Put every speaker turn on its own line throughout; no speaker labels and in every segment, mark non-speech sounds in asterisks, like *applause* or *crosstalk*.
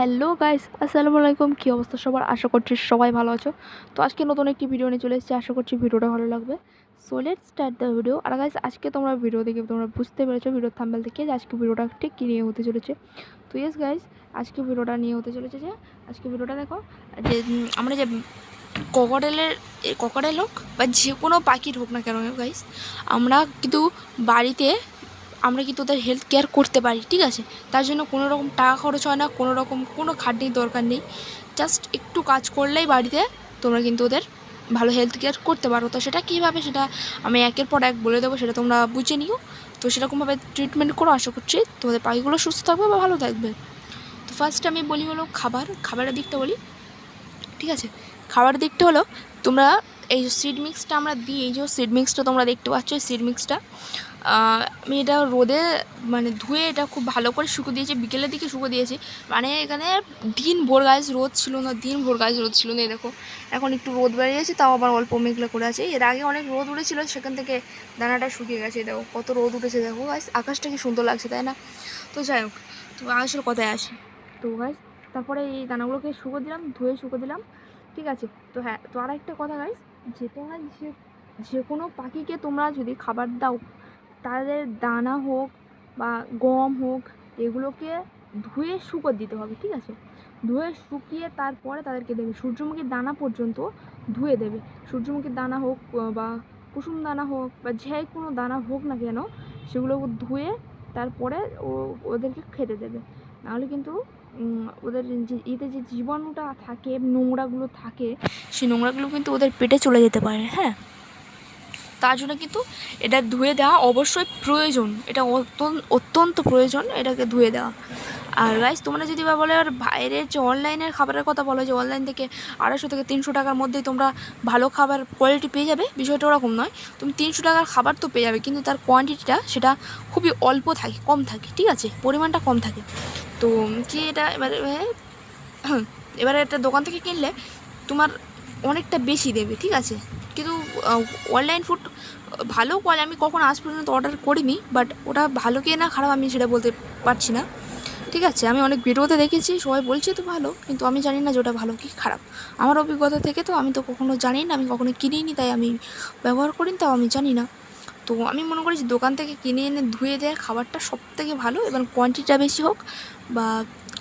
Hello guys, আসসালামু আলাইকুম। কী অবস্থা সবার? আশা করছি সবাই ভালো আছো। তো আজকে নতুন একটি ভিডিও নিয়ে চলে এসেছি। আশা করছি ভিডিওটা ভালো লাগবে। So let start the video R guys আজকে তোমরা ভিডিও দেখে তোমরা বুঝতে পেরেছ ভিডিও থাম্বেল থেকে যে আজকে ভিডিওটা ঠিক কী নিয়ে হতে চলেছে। তো ইয়েস গাইস আজকে ভিডিওটা নিয়ে হতে চলেছে যে, আজকে ভিডিওটা দেখো, যে আমরা যে ককরেলের ককরেল হোক বা যে কোনো পাখির হোক না কেন গাইস আমরা কিন্তু বাড়িতে আমরা কিন্তু ওদের হেলথ কেয়ার করতে পারি, ঠিক আছে? তার জন্য কোনো রকম টাকা খরচ হয় না, কোনো রকম কোনো খাটনির দরকার নেই। জাস্ট একটু কাজ করলেই বাড়িতে তোমরা কিন্তু ওদের ভালো হেলথ কেয়ার করতে পারো। তো সেটা কীভাবে সেটা আমি একের পর এক বলে দেবো, সেটা তোমরা বুঝে নিও। তো সেরকমভাবে ট্রিটমেন্ট করো, আশা করছি তোমাদের পাখিগুলো সুস্থ থাকবে বা ভালো থাকবে। তো ফার্স্ট আমি বলি হলো খাবার, খাবারের দিকটা বলি। ঠিক আছে? খাবারের দিকটা হলো তোমরা এই যে সিড মিক্সটা আমরা দিই, এই যে সিড মিক্সটা তোমরা দেখতে পাচ্ছ সিড মিক্সটা আমি এটা রোদে মানে ধুয়ে এটা খুব ভালো করে শুকো দিয়েছি, বিকেলের দিকে শুকো দিয়েছি। মানে এখানে দিন ভোর গাছ রোদ ছিল না, দিন ভোর গাছ রোদ ছিল না দেখো। এখন একটু রোদ বেরিয়েছে, তাও আবার অল্প মেঘলা করে আছে। এর আগে অনেক রোদ উঠেছিল, সেখান থেকে দানাটা শুকিয়ে গেছে দেখো, কত রোদ উঠেছে, দেখো গাছ আকাশটা কি সুন্দর লাগছে, তাই না? তো যাই হোক, তো আসল কথায় আসি। তো গাছ তারপরে এই দানাগুলোকে শুকো দিলাম, ধুয়ে শুকো দিলাম, ঠিক আছে? তো হ্যাঁ তো আর একটা কথা গাইস যে তোমরা যে যে কোনো পাখিকে তোমরা যদি খাবার দাও তাদের দানা হোক বা গম হোক, এগুলোকে ধুয়ে শুকো দিতে হবে, ঠিক আছে? ধুয়ে শুকিয়ে তারপরে তাদেরকে দেবে। সূর্যমুখীর দানা পর্যন্ত ধুয়ে দেবে। সূর্যমুখীর দানা হোক বা কুসুম দানা হোক, বা যে কোনো দানা হোক না কেন, সেগুলো ধুয়ে তারপরে ও, ওদেরকে খেতে দেবে। নাহলে কিন্তু ওদের যে, এতে যে জীবাণুটা থাকে, নোংরাগুলো থাকে, সেই নোংরাগুলো কিন্তু ওদের পেটে চলে যেতে পারে হ্যাঁ? তার জন্য কিন্তু এটা ধুয়ে দেওয়া অবশ্যই প্রয়োজন। এটা অত্যন্ত প্রয়োজন এটাকে ধুয়ে দেওয়া। আর গাইস তোমরা যদি বা বলে আর বাইরের যে অনলাইনের খাবারের কথা বলো, যে অনলাইন থেকে আড়াইশো থেকে তিনশো টাকার মধ্যেই তোমরা ভালো খাবার কোয়ালিটি পেয়ে যাবে, বিষয়টা ওরকম নয়। তুমি তিনশো টাকার খাবার তো পেয়ে যাবে, কিন্তু তার কোয়ান্টিটিটা সেটা খুবই অল্প থাকে, কম থাকে, ঠিক আছে? পরিমাণটা কম থাকে। তো কি এটা এবারে এবারে *clears throat* একটা দোকান থেকে কিনলে তোমার অনেকটা বেশি দেবে, ঠিক আছে? কিন্তু অনলাইন ফুড ভালো কোয়ালিটি আমি কখন আজ পর্যন্ত অর্ডার করিনি বাট ওটা ভালো কি না খারাপ আমি সেটা বলতে পারছি না। ঠিক আছে, আমি অনেক ভিডিওতে দেখেছি, সবাই বলছে তো ভালো, কিন্তু আমি জানি না যে ওটা ভালো কি খারাপ। আমার অভিজ্ঞতা থেকে তো আমি তো কখনো জানি না, আমি কখনো কিনিনি, তাই আমি ব্যবহার করিনি, তাও আমি জানি না। তো আমি মনে করি যে দোকান থেকে কিনে এনে ধুয়ে দেওয়া খাবারটা সব থেকে ভালো, এবং কোয়ান্টিটিটা বেশি হোক বা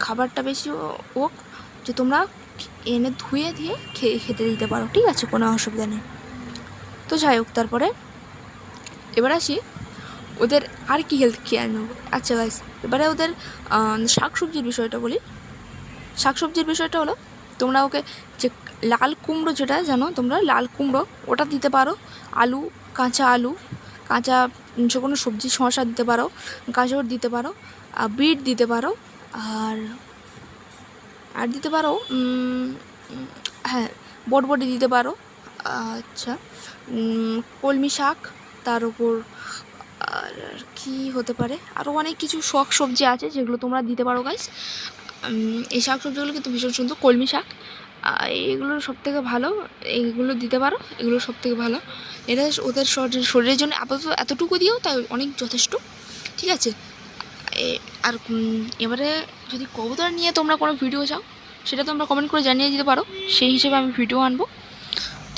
খাবারটা বেশি হোক, যে তোমরা এনে ধুয়ে দিয়ে খেয়ে খেতে দিতে পারো, ঠিক আছে? কোনো অসুবিধা নেই। তো যাই হোক, তারপরে এবার আসি ওদের আর কি হেলথ কেয়ার নেব আচ্ছা গাইস এবারে ওদের শাক সবজির বিষয়টা বলি। শাক সবজির বিষয়টা হলো, তোমরা ওকে যে লাল কুমড়ো যেটা জানো, তোমরা লাল কুমড়ো ওটা দিতে পারো। আলু, কাঁচা আলু, কাঁচা যে কোনো সবজি, শসা দিতে পারো, গাজর দিতে পারো বিট দিতে পারো, আর আর দিতে পারো হ্যাঁ বটবটি দিতে পারো আচ্ছা কলমি শাক, তার উপর আর কি হতে পারে? আরও অনেক কিছু শখ সবজি আছে যেগুলো তোমরা দিতে পারো গাইস এই শাক সবজিগুলো কিন্তু ভীষণ সুন্দর, কলমি শাক। এগুলো সব থেকে ভালো এইগুলো দিতে পারো, এগুলো সব থেকে ভালো। এটা ওদের শরীর- শরীরের জন্য আপাতত এতটুকু দিও, তাই অনেক যথেষ্ট। ঠিক আছে? আর এবারে যদি কবুতর নিয়ে তোমরা কোনো ভিডিও চাও, সেটা তোমরা কমেন্ট করে জানিয়ে দিতে পারো। সেই হিসেবে আমি ভিডিও আনব।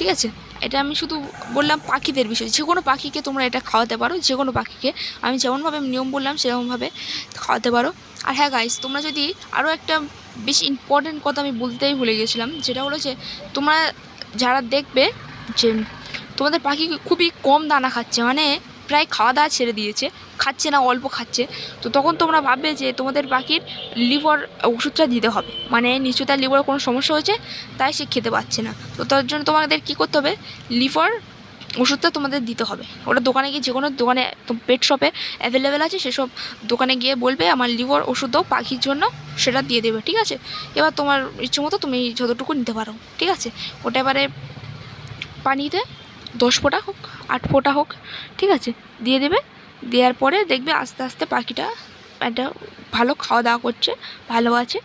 ঠিক আছে? এটা আমি শুধু বললাম পাখিদের বিষয়ে। যে কোনো পাখিকে তোমরা এটা খাওয়াতে পারো, যে কোনো পাখিকে। আমি যেমনভাবে নিয়ম বললাম, সেরকমভাবে খাওয়াতে পারো। আর হ্যাঁ গাইস তোমরা যদি আরও একটা বেশি ইম্পর্টেন্ট কথা আমি বলতেই ভুলে গেছিলাম, যেটা হলো যে তোমরা যারা দেখবে যে তোমাদের পাখি খুবই কম দানা খাচ্ছে। মানে প্রায় খাওয়া দাওয়া ছেড়ে দিয়েছে, খাচ্ছে না, অল্প খাচ্ছে। তো তখন তোমরা ভাববে যে তোমাদের পাখির লিভার ওষুধটা দিতে হবে। মানে নিশ্চয়ই তার লিভারে কোনো সমস্যা হয়েছে, তাই সে খেতে পাচ্ছে না। তো তার জন্য তোমাদের কী করতে হবে? লিভার ওষুধটা তোমাদের দিতে হবে। ওটা দোকানে গিয়ে যে কোনো দোকানে পেট শপে অ্যাভেলেবেল আছে, সেসব দোকানে গিয়ে বলবে, আমার লিভার ওষুধ দাও, পাখির জন্য সেটা দিয়ে দেবে। ঠিক আছে? এবার তোমার ইচ্ছে মতো তুমি যতটুকু নিতে পারো। ঠিক আছে? ওটা এবারে পানিতে দশ ফোঁটা হোক, আট ফোঁটা হোক, ঠিক আছে? দিয়ে দেবে, দেওয়ার পরে দেখবে আস্তে আস্তে পাখিটা একটা ভালো খাওয়া দাওয়া করছে, ভালো আছে।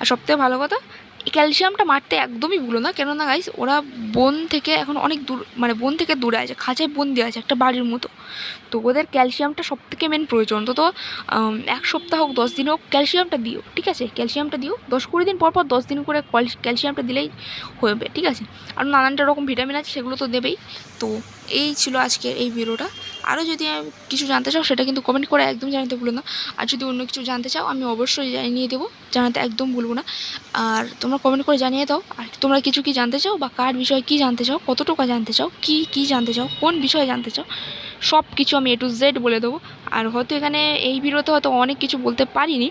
আর সবথেকে ভালো কথা ক্যালসিয়ামটা মারতে একদমই ভুলো না। কেননা গাইস ওরা বন থেকে এখন অনেক দূর মানে বন থেকে দূরে আছে, খাঁচায় বন্দি আছে, একটা বাড়ির মতো। তো ওদের ক্যালসিয়ামটা সব থেকে মেন প্রয়োজন। তো তো এক সপ্তাহ হোক, দশ দিন হোক, ক্যালসিয়ামটা দিও, ঠিক আছে? ক্যালসিয়ামটা দিও। দশ কুড়ি দিন পর পর দশ দিন করে ক্যাল- ক্যালসিয়ামটা দিলেই হবে ঠিক আছে? আর নানানটা রকম ভিটামিন আছে, সেগুলো তো দেবেই। তো এই ছিল আজকের এই ভিডিওটা। আরও যদি কিছু জানতে চাও, সেটা কিন্তু কমেন্ট করে একদম জানাতে ভুলো না। আর যদি অন্য কিছু জানতে চাও, আমি অবশ্যই জানিয়ে দেবো, জানাতে একদম ভুলবো না। আর তোমরা কমেন্ট করে জানিয়ে দাও, আর তোমরা কিছু কি জানতে চাও, বা কার বিষয়ে কি জানতে চাও, কতটুকু জানতে চাও, কি কি জানতে চাও, কোন বিষয়ে জানতে চাও সব কিছু আমি এ টু জেড বলে দেবো। আর হয়তো এখানে এই ভিডিওতে হয়তো অনেক কিছু বলতে পারিনি।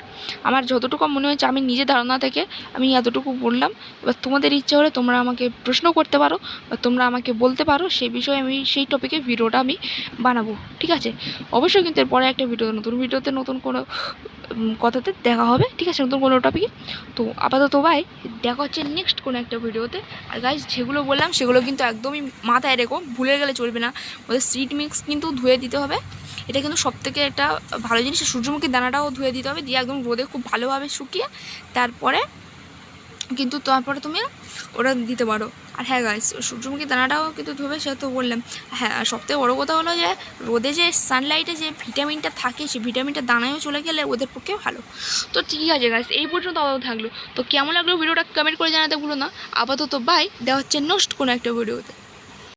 আমার যতটুকু মনে হয়েছে, আমি নিজের ধারণা থেকে আমি এতটুকু বললাম। এবার তোমাদের ইচ্ছে হলে তোমরা আমাকে প্রশ্ন করতে পারো বা তোমরা আমাকে বলতে পারো সেই বিষয়ে আমি, সেই টপিকে ভিডিওটা আমি বানাবো, ঠিক আছে? অবশ্যই কিন্তু এরপরে একটা ভিডিও নতুন ভিডিওতে নতুন কোনো কথাতে দেখা হবে, ঠিক আছে? নতুন কোনো টপিকে তো আপাতত ভাই দেখা হচ্ছে নেক্সট কোনো একটা ভিডিওতে। আর গাইজ যেগুলো বললাম, সেগুলো কিন্তু একদমই মাথায় রেখো, ভুলে গেলে চলবে না। ওদের সিড মিক্স কিন্তু ধুয়ে দিতে হবে। এটা কিন্তু সব থেকে একটা ভালো জিনিস। সূর্যমুখী দানাটাও ধুয়ে দিতে হবে, দিয়ে একদম রোদে খুব ভালোভাবে শুকিয়ে তারপরে কিন্তু তারপরে তুমি ওটা দিতে পারো। আর হ্যাঁ গাইস সূর্যমুখী দানাটাও কিন্তু ধুবে সে তো বললাম। হ্যাঁ সবথেকে বড়ো কথা হলো যে, রোদে যে সানলাইটে যে ভিটামিনটা থাকে, সেই ভিটামিনটা দানায়ও চলে গেলে ওদের পক্ষে ভালো। তো ঠিক আছে গাইস এই পর্যন্ত আপাতত থাকল। তো কেমন লাগল ভিডিওটা কমেন্ট করে জানাতে ভুলো না। আপাতত বাই দেওয়া হচ্ছে নেক্সট কোনো একটা ভিডিওতে